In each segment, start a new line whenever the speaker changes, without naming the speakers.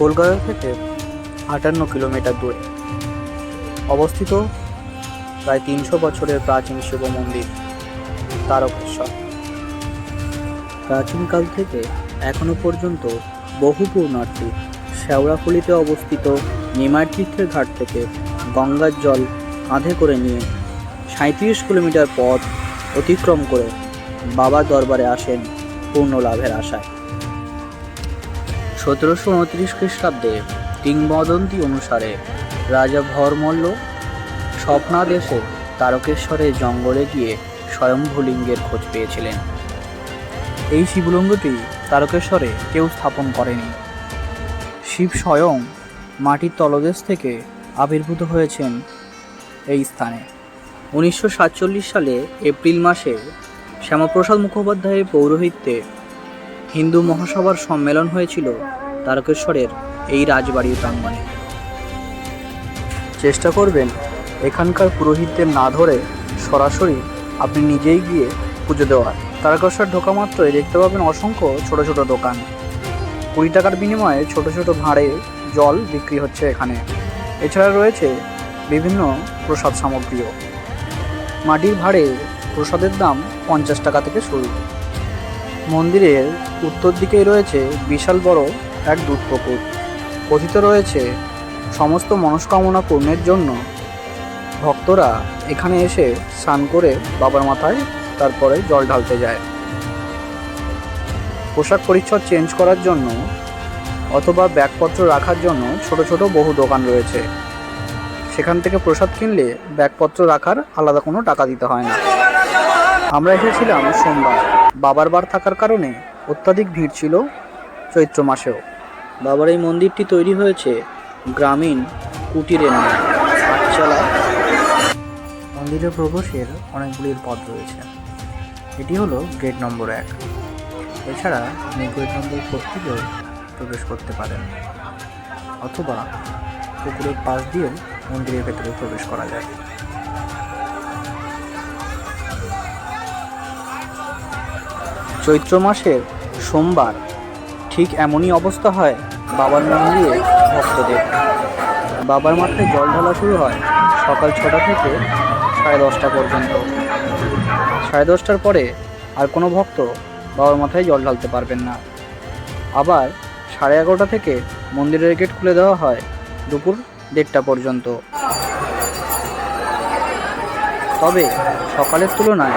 কলকাতা থেকে আটান্ন কিলোমিটার দূরে। অবস্থিত প্রায় তিনশো বছরের প্রাচীন শিব মন্দির, তারকেশ্বর। প্রাচীনকাল থেকে এখনও পর্যন্ত বহু পূর্ণার্থী শেওড়াফুলিতে অবস্থিত নিমাই তীর্থের ঘাট থেকে গঙ্গার জল কাঁধে করে নিয়ে সাঁত্রিশ কিলোমিটার পথ অতিক্রম করে বাবার দরবারে আসেন পূর্ণ লাভের আশায়। সতেরোশো উনত্রিশ খ্রিস্টাব্দে কিংবদন্তি অনুসারে রাজা ভরমল্ল স্বপ্নাদেশে তারকেশ্বরের জঙ্গলে গিয়ে স্বয়ম্ভুলিঙ্গের খোঁজ পেয়েছিলেন। এই শিবলিঙ্গটি তারকেশ্বরে কেউ স্থাপন করেনি। শিব স্বয়ং মাটির তলদেশ থেকে আবির্ভূত হয়েছেন এই স্থানে। উনিশশো সাতচল্লিশ সালে এপ্রিল মাসে শ্যামাপ্রসাদ মুখোপাধ্যায়ের পৌরোহিত্যে হিন্দু মহাসভার সম্মেলন হয়েছিল তারকেশ্বরের এই রাজবাড়ির প্রাঙ্গণে। চেষ্টা করবেন এখানকার পুরোহিতদের না ধরে সরাসরি আপনি নিজেই গিয়ে পুজো দেওয়ার। তারকেশ্বর ঢোকা মাত্রই দেখতে পাবেন অসংখ্য ছোট ছোট দোকান। কুড়ি টাকার বিনিময়ে ছোট ছোট ভাঁড়ে জল বিক্রি হচ্ছে এখানে। এছাড়া রয়েছে বিভিন্ন প্রসাদ সামগ্রীও। মাটির ভাঁড়ে প্রসাদের দাম পঞ্চাশ টাকা থেকে শুরু। মন্দিরের উত্তর দিকেই রয়েছে বিশাল বড় এক দুধ পুকুর কথিত রয়েছে, সমস্ত মনস্কামনা পূর্ণের জন্য ভক্তরা এখানে এসে স্নান করে বাবার মাথায় তারপরে জল ঢালতে যায়। পোশাক পরিচ্ছদ চেঞ্জ করার জন্য অথবা ব্যাগপত্র রাখার জন্য ছোট ছোট বহু দোকান রয়েছে। সেখান থেকে প্রসাদ কিনলে ব্যাগপত্র রাখার আলাদা কোনো টাকা দিতে হয় না। আমরা এসেছিলাম সোমবার। বাবার বার থাকার কারণে অত্যাধিক ভিড় ছিল চৈত্র মাসেও। বাবার এই মন্দিরটি তৈরি হয়েছে গ্রামীণ কুটিরের নামে আটচালা মন্দিরে প্রবেশের অনেকগুলি পথ রয়েছে। এটি হলো গেট নম্বর এক। এছাড়া আপনি গেট নম্বর ফোর থেকেও প্রবেশ করতে পারেন। অথবা পুকুরের পাশ দিয়েও মন্দিরের ভেতরে প্রবেশ করা যায়। চৈত্র মাসের সোমবার। ঠিক এমনই অবস্থা হয় বাবার মন্দিরে ভক্তদের। বাবার মাথায় জল ঢালা শুরু হয় সকাল ছটা থেকে সাড়ে দশটা পর্যন্ত। সাড়ে দশটার পরে আর কোনো ভক্ত বাবার মাথায় জল ঢালতে পারবেন না। আবার সাড়ে এগারোটা থেকে মন্দিরের গেট খুলে দেওয়া হয় দুপুর দেড়টা পর্যন্ত। তবে সকালের তুলনায়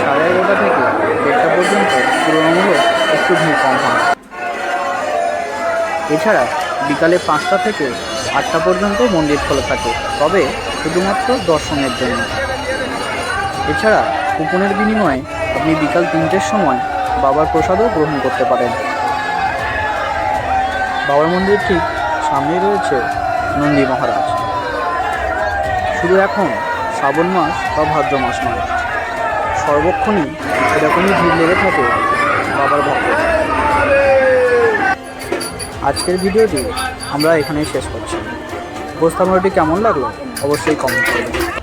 সাড়ে এগারোটা থেকে দেড়টা পর্যন্ত তুলনামূলক একটু ভিড় কম হয়। এছাড়া বিকালে পাঁচটা থেকে আটটা পর্যন্ত মন্দির খোলা থাকে, তবে শুধুমাত্র দর্শনের জন্য। এছাড়া কুপনের বিনিময়ে আপনি বিকাল তিনটের সময় বাবার প্রসাদও গ্রহণ করতে পারেন। বাবার মন্দির ঠিক সামনেই রয়েছে নন্দী মহারাজ। শুধু এখন শ্রাবণ মাস বা ভাদ্র মাস নয় সর্বক্ষণই এরকমই ভিড় লেগে থাকে বাবার ভক্ত। আজকের ভিডিওটি আমরা এখানেই শেষ করছি। উপস্থাপনাটি কেমন লাগল অবশ্যই কমেন্ট করবেন।